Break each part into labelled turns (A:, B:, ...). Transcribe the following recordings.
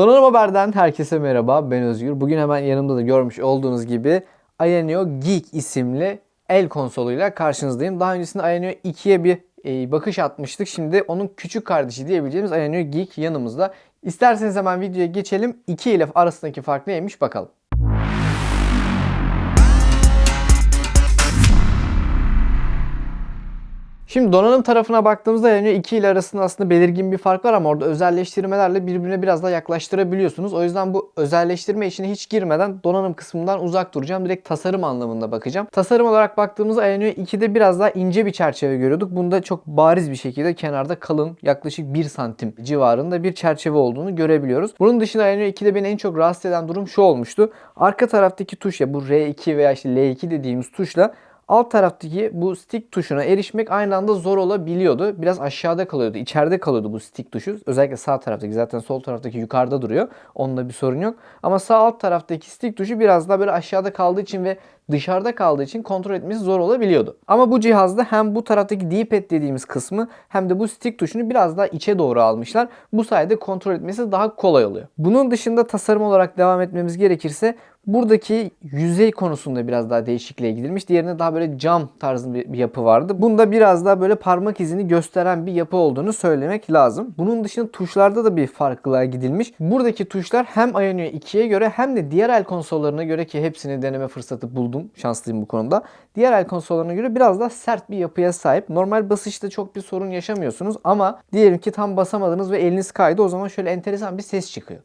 A: Donanım Haber'den herkese merhaba. Ben Özgür. Bugün hemen yanımda da görmüş olduğunuz gibi Ayaneo Geek isimli el konsoluyla karşınızdayım. Daha öncesinde Ayaneo 2'ye bir e, bakış atmıştık. Şimdi onun küçük kardeşi diyebileceğimiz Ayaneo Geek yanımızda. İsterseniz hemen videoya geçelim. 2 ile arasındaki fark neymiş bakalım. Şimdi donanım tarafına baktığımızda yani 2 ile arasında aslında belirgin bir fark var ama orada özelleştirmelerle birbirine biraz daha yaklaştırabiliyorsunuz. O yüzden bu özelleştirme işine hiç girmeden donanım kısmından uzak duracağım. Direkt tasarım anlamında bakacağım. Tasarım olarak baktığımızda Ayaneo 2'de biraz daha ince bir çerçeve görüyorduk. Bunda çok bariz bir şekilde kenarda kalın yaklaşık 1 santim civarında bir çerçeve olduğunu görebiliyoruz. Bunun dışında Ayaneo 2'de beni en çok rahatsız eden durum şu olmuştu. Arka taraftaki tuş ya bu R2 veya işte L2 dediğimiz tuşla alt taraftaki bu stick tuşuna erişmek aynı anda zor olabiliyordu. Biraz aşağıda kalıyordu, içeride kalıyordu bu stick tuşu. Özellikle sağ taraftaki zaten sol taraftaki yukarıda duruyor. Onunla bir sorun yok. Ama sağ alt taraftaki stick tuşu biraz daha böyle aşağıda kaldığı için ve dışarıda kaldığı için kontrol etmesi zor olabiliyordu. Ama bu cihazda hem bu taraftaki D-pad dediğimiz kısmı hem de bu stick tuşunu biraz daha içe doğru almışlar. Bu sayede kontrol etmesi daha kolay oluyor. Bunun dışında tasarım olarak devam etmemiz gerekirse buradaki yüzey konusunda biraz daha değişikliğe gidilmiş. Diğerinde daha böyle cam tarzı bir yapı vardı. Bunda biraz daha böyle parmak izini gösteren bir yapı olduğunu söylemek lazım. Bunun dışında tuşlarda da bir farklılığa gidilmiş. Buradaki tuşlar hem Ayaneo 2'ye göre hem de diğer el konsollarına göre ki hepsini deneme fırsatı buldum. Şanslıyım bu konuda. Diğer el konsollarına göre biraz daha sert bir yapıya sahip. Normal basışta çok bir sorun yaşamıyorsunuz ama diyelim ki tam basamadınız ve eliniz kaydı o zaman şöyle enteresan bir ses çıkıyor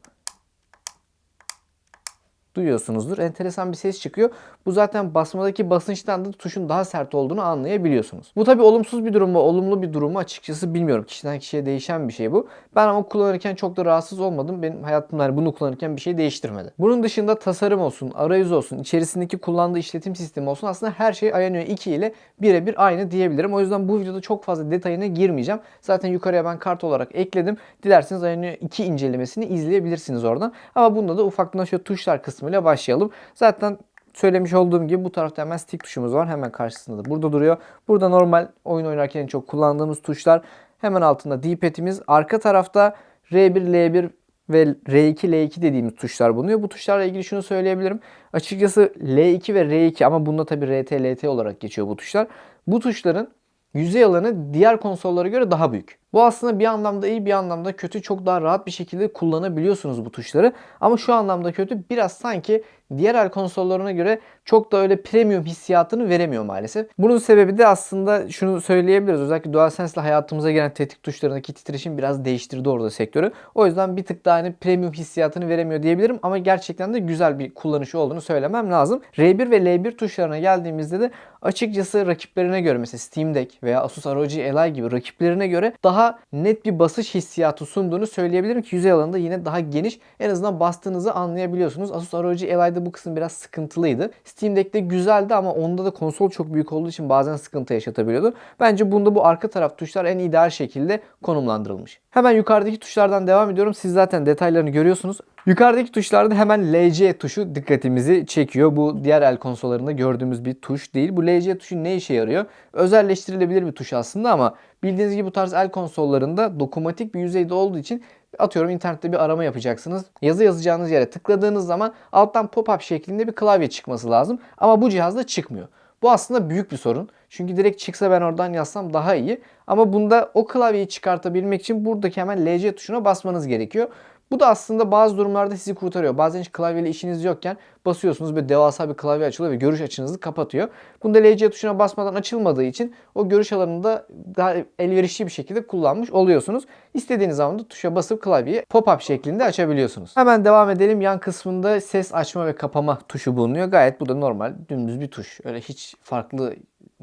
A: duyuyorsunuzdur. Enteresan bir ses çıkıyor. Bu zaten basmadaki basınçtan da tuşun daha sert olduğunu anlayabiliyorsunuz. Bu tabi olumsuz bir durum mu, olumlu bir durum mu açıkçası bilmiyorum. Kişiden kişiye değişen bir şey bu. Ben ama kullanırken çok da rahatsız olmadım. Benim hayatımda hani bunu kullanırken bir şey değiştirmedi. Bunun dışında tasarım olsun, arayüz olsun, içerisindeki kullandığı işletim sistemi olsun aslında her şey Ayaneo 2 ile birebir aynı diyebilirim. O yüzden bu videoda çok fazla detayına girmeyeceğim. Zaten yukarıya ben kart olarak ekledim. Dilerseniz Ayaneo 2 incelemesini izleyebilirsiniz oradan. Ama bunda da ufaktan şöyle tuşlar kısmıyla başlayalım. Zaten söylemiş olduğum gibi bu tarafta hemen stick tuşumuz var. Hemen karşısında da burada duruyor. Burada normal oyun oynarken en çok kullandığımız tuşlar. Hemen altında D-pad'imiz. Arka tarafta R1, L1 ve R2, L2 dediğimiz tuşlar bulunuyor. Bu tuşlarla ilgili şunu söyleyebilirim. Açıkçası L2 ve R2 ama bunda tabi RT, LT olarak geçiyor bu tuşlar. Bu tuşların yüzey alanı diğer konsollara göre daha büyük. Bu aslında bir anlamda iyi bir anlamda kötü. Çok daha rahat bir şekilde kullanabiliyorsunuz bu tuşları. Ama şu anlamda kötü biraz sanki diğer el konsollarına göre çok da öyle premium hissiyatını veremiyor maalesef. Bunun sebebi de aslında şunu söyleyebiliriz. Özellikle DualSense ile hayatımıza gelen tetik tuşlarındaki titreşim biraz değiştirdi orada sektörü. O yüzden bir tık daha hani premium hissiyatını veremiyor diyebilirim. Ama gerçekten de güzel bir kullanışı olduğunu söylemem lazım. R1 ve L1 tuşlarına geldiğimizde de açıkçası rakiplerine göre mesela Steam Deck veya Asus ROG Ally gibi rakiplerine göre daha net bir basış hissiyatı sunduğunu söyleyebilirim ki yüzey alanında yine daha geniş. En azından bastığınızı anlayabiliyorsunuz. Asus ROG Ally'de bu kısım biraz sıkıntılıydı. Steam Deck'te güzeldi ama onda da konsol çok büyük olduğu için bazen sıkıntı yaşatabiliyordu. Bence bunda bu arka taraf tuşlar en ideal şekilde konumlandırılmış. Hemen yukarıdaki tuşlardan devam ediyorum. Siz zaten detaylarını görüyorsunuz. Yukarıdaki tuşlarda hemen LC tuşu dikkatimizi çekiyor. Bu diğer el konsollarında gördüğümüz bir tuş değil. Bu LC tuşu ne işe yarıyor? Özelleştirilebilir bir tuş aslında ama bildiğiniz gibi bu tarz el konsollarında dokunmatik bir yüzeyde olduğu için atıyorum internette bir arama yapacaksınız. Yazı yazacağınız yere tıkladığınız zaman alttan pop-up şeklinde bir klavye çıkması lazım. Ama bu cihazda çıkmıyor. Bu aslında büyük bir sorun. Çünkü direkt çıksa ben oradan yazsam daha iyi. Ama bunda o klavyeyi çıkartabilmek için buradaki hemen LC tuşuna basmanız gerekiyor. Bu da aslında bazı durumlarda sizi kurtarıyor. Bazen hiç klavyeli işiniz yokken basıyorsunuz ve devasa bir klavye açılıyor ve görüş açınızı kapatıyor. Bunda LC tuşuna basmadan açılmadığı için o görüş alanında daha elverişli bir şekilde kullanmış oluyorsunuz. İstediğiniz zaman da tuşa basıp klavyeyi pop-up şeklinde açabiliyorsunuz. Hemen devam edelim. Yan kısmında ses açma ve kapama tuşu bulunuyor. Gayet bu da normal dümdüz bir tuş. Öyle hiç farklı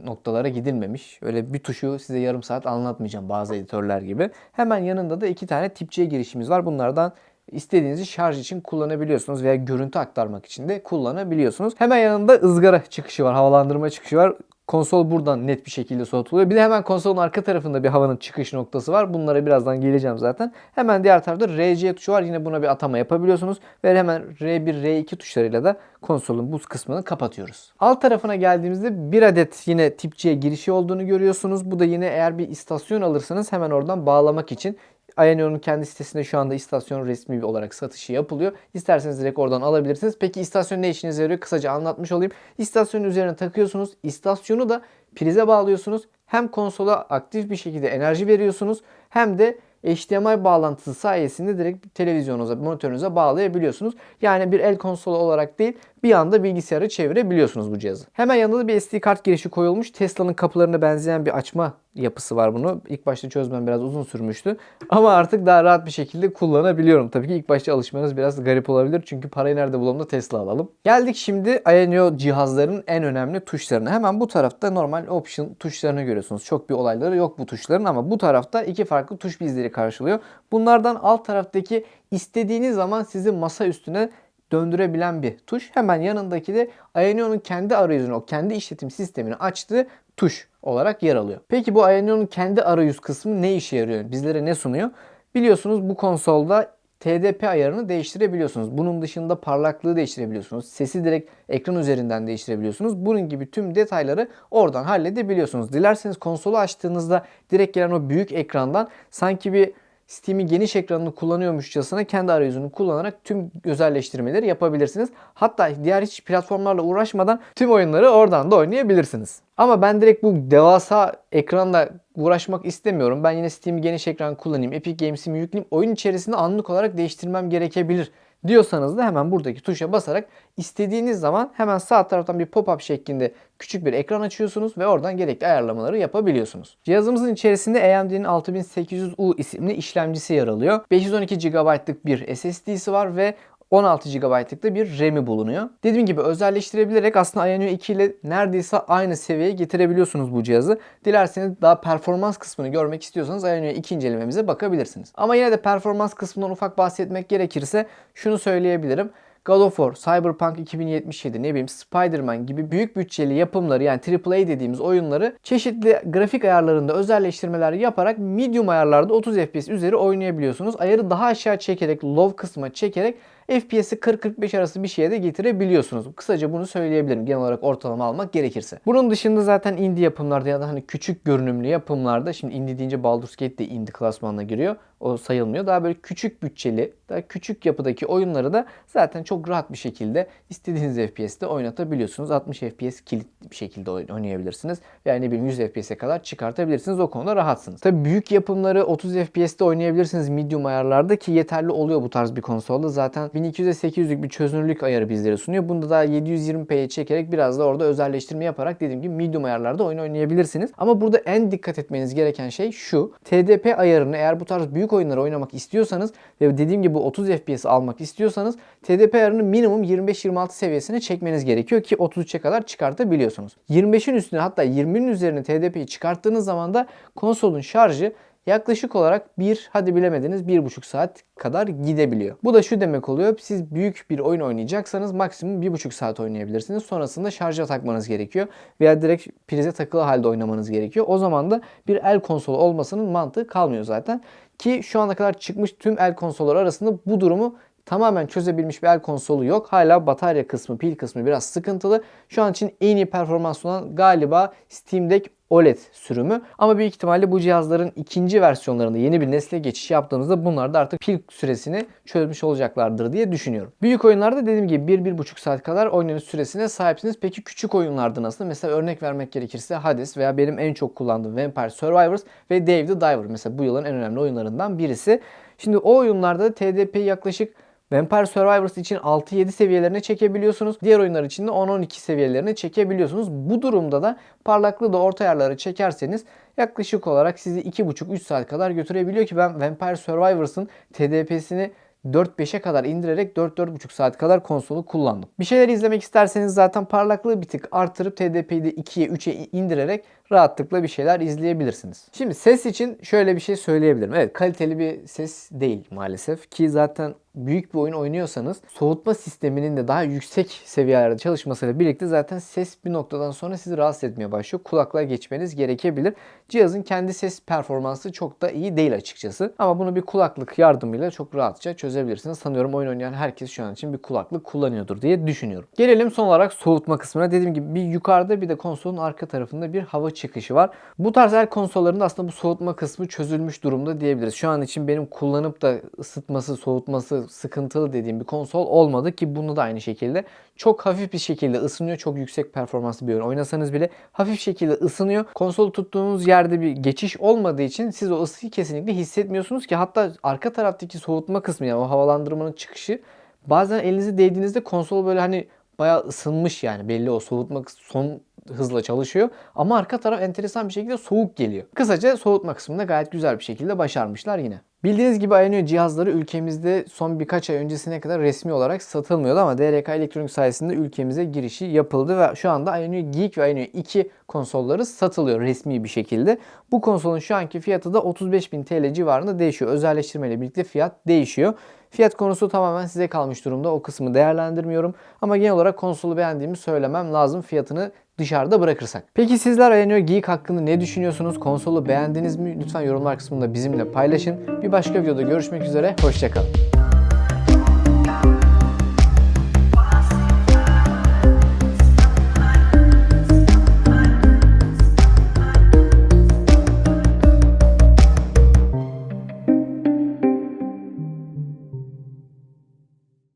A: noktalara gidilmemiş. Öyle bir tuşu size yarım saat anlatmayacağım bazı editörler gibi. Hemen yanında da iki tane tip C girişimiz var. Bunlardan istediğinizi şarj için kullanabiliyorsunuz veya görüntü aktarmak için de kullanabiliyorsunuz. Hemen yanında ızgara çıkışı var, havalandırma çıkışı var. Konsol buradan net bir şekilde soğutuluyor. Bir de hemen konsolun arka tarafında bir havanın çıkış noktası var. Bunlara birazdan geleceğim zaten. Hemen diğer tarafta RC tuşu var. Yine buna bir atama yapabiliyorsunuz. Ve hemen R1, R2 tuşlarıyla da konsolun buz kısmını kapatıyoruz. Alt tarafına geldiğimizde bir adet yine tip C girişi olduğunu görüyorsunuz. Bu da yine eğer bir istasyon alırsanız hemen oradan bağlamak için Ayanio'nun kendi sitesinde şu anda istasyon resmi olarak satışı yapılıyor. İsterseniz direkt oradan alabilirsiniz. Peki istasyon ne işinize yarıyor? Kısaca anlatmış olayım. İstasyonun üzerine takıyorsunuz. İstasyonu da prize bağlıyorsunuz. Hem konsola aktif bir şekilde enerji veriyorsunuz hem de HDMI bağlantısı sayesinde direkt televizyonunuza, monitörünüze bağlayabiliyorsunuz. Yani bir el konsolu olarak değil bir anda bilgisayarı çevirebiliyorsunuz bu cihazı. Hemen yanında da bir SD kart girişi koyulmuş. Tesla'nın kapılarına benzeyen bir açma yapısı var bunu. İlk başta çözmem biraz uzun sürmüştü. Ama artık daha rahat bir şekilde kullanabiliyorum. Tabii ki ilk başta alışmanız biraz garip olabilir. Çünkü parayı nerede bulalım da Tesla alalım. Geldik şimdi Ayanio cihazların en önemli tuşlarına. Hemen bu tarafta normal option tuşlarını görüyorsunuz. Çok bir olayları yok bu tuşların ama bu tarafta iki farklı tuş bizleri karşılıyor. Bunlardan alt taraftaki istediğiniz zaman sizi masa üstüne döndürebilen bir tuş. Hemen yanındaki de Ayanio'nun kendi arayüzünü, o kendi işletim sistemini açtığı tuş olarak yer alıyor. Peki bu Ayanio'nun kendi arayüz kısmı ne işe yarıyor? Bizlere ne sunuyor? Biliyorsunuz bu konsolda TDP ayarını değiştirebiliyorsunuz. Bunun dışında parlaklığı değiştirebiliyorsunuz. Sesi direkt ekran üzerinden değiştirebiliyorsunuz. Bunun gibi tüm detayları oradan halledebiliyorsunuz. Dilerseniz konsolu açtığınızda direkt gelen o büyük ekrandan sanki bir Steam'in geniş ekranını kullanıyormuşçasına kendi arayüzünü kullanarak tüm özelleştirmeleri yapabilirsiniz. Hatta diğer hiç platformlarla uğraşmadan tüm oyunları oradan da oynayabilirsiniz. Ama ben direkt bu devasa ekranda uğraşmak istemiyorum. Ben yine Steam'i geniş ekran kullanayım, Epic Games'imi yükleyeyim, oyun içerisinde anlık olarak değiştirmem gerekebilir diyorsanız da hemen buradaki tuşa basarak istediğiniz zaman hemen sağ taraftan bir pop-up şeklinde küçük bir ekran açıyorsunuz ve oradan gerekli ayarlamaları yapabiliyorsunuz. Cihazımızın içerisinde AMD'nin 6800U isimli işlemcisi yer alıyor. 512 GB'lık bir SSD'si var ve 16 GB'lık da bir RAM'i bulunuyor. Dediğim gibi özelleştirebilerek aslında Ayanio 2 ile neredeyse aynı seviyeye getirebiliyorsunuz bu cihazı. Dilerseniz daha performans kısmını görmek istiyorsanız Ayanio 2 incelememize bakabilirsiniz. Ama yine de performans kısmından ufak bahsetmek gerekirse şunu söyleyebilirim. God of War, Cyberpunk 2077, ne bileyim Spider-Man gibi büyük bütçeli yapımları yani AAA dediğimiz oyunları çeşitli grafik ayarlarında özelleştirmeler yaparak medium ayarlarda 30 FPS üzeri oynayabiliyorsunuz. Ayarı daha aşağı çekerek, low kısma çekerek FPS'i 40-45 arası bir şeye de getirebiliyorsunuz. Kısaca bunu söyleyebilirim genel olarak ortalama almak gerekirse. Bunun dışında zaten indie yapımlarda ya da hani küçük görünümlü yapımlarda şimdi indie deyince Baldur's Gate de indie klasmanına giriyor. O sayılmıyor. Daha böyle küçük bütçeli, daha küçük yapıdaki oyunları da zaten çok rahat bir şekilde istediğiniz FPS'te oynatabiliyorsunuz. 60 FPS kilit bir şekilde oynayabilirsiniz. Yani ne bileyim 100 FPS'e kadar çıkartabilirsiniz. O konuda rahatsınız. Tabii büyük yapımları 30 FPS'te oynayabilirsiniz medium ayarlarda ki yeterli oluyor bu tarz bir konsolda. Zaten 1200'e bir çözünürlük ayarı bizlere sunuyor. Bunda da 720p'ye çekerek biraz da orada özelleştirme yaparak dediğim gibi medium ayarlarda oyun oynayabilirsiniz. Ama burada en dikkat etmeniz gereken şey şu. TDP ayarını eğer bu tarz büyük oyunları oynamak istiyorsanız ve dediğim gibi 30 FPS almak istiyorsanız TDP ayarını minimum 25-26 seviyesine çekmeniz gerekiyor ki 33'e kadar çıkartabiliyorsunuz. 25'in üstüne hatta 20'nin üzerine TDP'yi çıkarttığınız zaman da konsolun şarjı yaklaşık olarak bir hadi bilemediniz bir buçuk saat kadar gidebiliyor. Bu da şu demek oluyor. Siz büyük bir oyun oynayacaksanız maksimum bir buçuk saat oynayabilirsiniz. Sonrasında şarja takmanız gerekiyor. Veya direkt prize takılı halde oynamanız gerekiyor. O zaman da bir el konsolu olmasının mantığı kalmıyor zaten. Ki şu ana kadar çıkmış tüm el konsolları arasında bu durumu tamamen çözebilmiş bir el konsolu yok. Hala batarya kısmı, pil kısmı biraz sıkıntılı. Şu an için en iyi performans olan galiba Steam Deck OLED sürümü. Ama büyük ihtimalle bu cihazların ikinci versiyonlarında yeni bir nesle geçiş yaptığımızda bunlar da artık pil süresini çözmüş olacaklardır diye düşünüyorum. Büyük oyunlarda dediğim gibi 1-1,5 saat kadar oynanış süresine sahipsiniz. Peki küçük oyunlarda nasıl? Mesela örnek vermek gerekirse Hades veya benim en çok kullandığım Vampire Survivors ve Dave the Diver. Mesela bu yılın en önemli oyunlarından birisi. Şimdi o oyunlarda TDP yaklaşık Vampire Survivors için 6-7 seviyelerine çekebiliyorsunuz. Diğer oyunlar için de 10-12 seviyelerine çekebiliyorsunuz. Bu durumda da parlaklığı da orta ayarları çekerseniz yaklaşık olarak sizi 2,5-3 saat kadar götürebiliyor ki ben Vampire Survivors'ın TDP'sini 4-5'e kadar indirerek 4-4,5 saat kadar konsolu kullandım. Bir şeyler izlemek isterseniz zaten parlaklığı bir tık artırıp TDP'yi de 2'ye 3'e indirerek rahatlıkla bir şeyler izleyebilirsiniz. Şimdi ses için şöyle bir şey söyleyebilirim. Evet kaliteli bir ses değil maalesef ki zaten büyük bir oyun oynuyorsanız soğutma sisteminin de daha yüksek seviyelerde çalışmasıyla birlikte zaten ses bir noktadan sonra sizi rahatsız etmeye başlıyor. Kulaklığa geçmeniz gerekebilir. Cihazın kendi ses performansı çok da iyi değil açıkçası. Ama bunu bir kulaklık yardımıyla çok rahatça çözebilirsiniz. Sanıyorum oyun oynayan herkes şu an için bir kulaklık kullanıyordur diye düşünüyorum. Gelelim son olarak soğutma kısmına. Dediğim gibi bir yukarıda bir de konsolun arka tarafında bir hava çıkışı var. Bu tarz el konsollarında aslında bu soğutma kısmı çözülmüş durumda diyebiliriz. Şu an için benim kullanıp da ısıtması, soğutması sıkıntılı dediğim bir konsol olmadı ki bunu da aynı şekilde çok hafif bir şekilde ısınıyor. Çok yüksek performanslı bir oyun oynasanız bile hafif şekilde ısınıyor. Konsolu tuttuğunuz yerde bir geçiş olmadığı için siz o ısıyı kesinlikle hissetmiyorsunuz ki hatta arka taraftaki soğutma kısmı yani o havalandırmanın çıkışı bazen elinizi değdiğinizde konsol böyle hani bayağı ısınmış yani belli o soğutma son hızla çalışıyor ama arka taraf enteresan bir şekilde soğuk geliyor. Kısaca soğutma kısmında gayet güzel bir şekilde başarmışlar yine. Bildiğiniz gibi Ayaneo cihazları ülkemizde son birkaç ay öncesine kadar resmi olarak satılmıyordu ama DRK Elektronik sayesinde ülkemize girişi yapıldı ve şu anda Ayaneo Geek ve Ayaneo 2 konsolları satılıyor resmi bir şekilde. Bu konsolun şu anki fiyatı da 35.000 TL civarında değişiyor. Özelleştirmeyle birlikte fiyat değişiyor. Fiyat konusu tamamen size kalmış durumda. O kısmı değerlendirmiyorum. Ama genel olarak konsolu beğendiğimi söylemem lazım fiyatını dışarıda bırakırsak. Peki sizler Ayaneo Geek hakkında ne düşünüyorsunuz? Konsolu beğendiniz mi? Lütfen yorumlar kısmında bizimle paylaşın. Bir başka videoda görüşmek üzere. Hoşçakalın.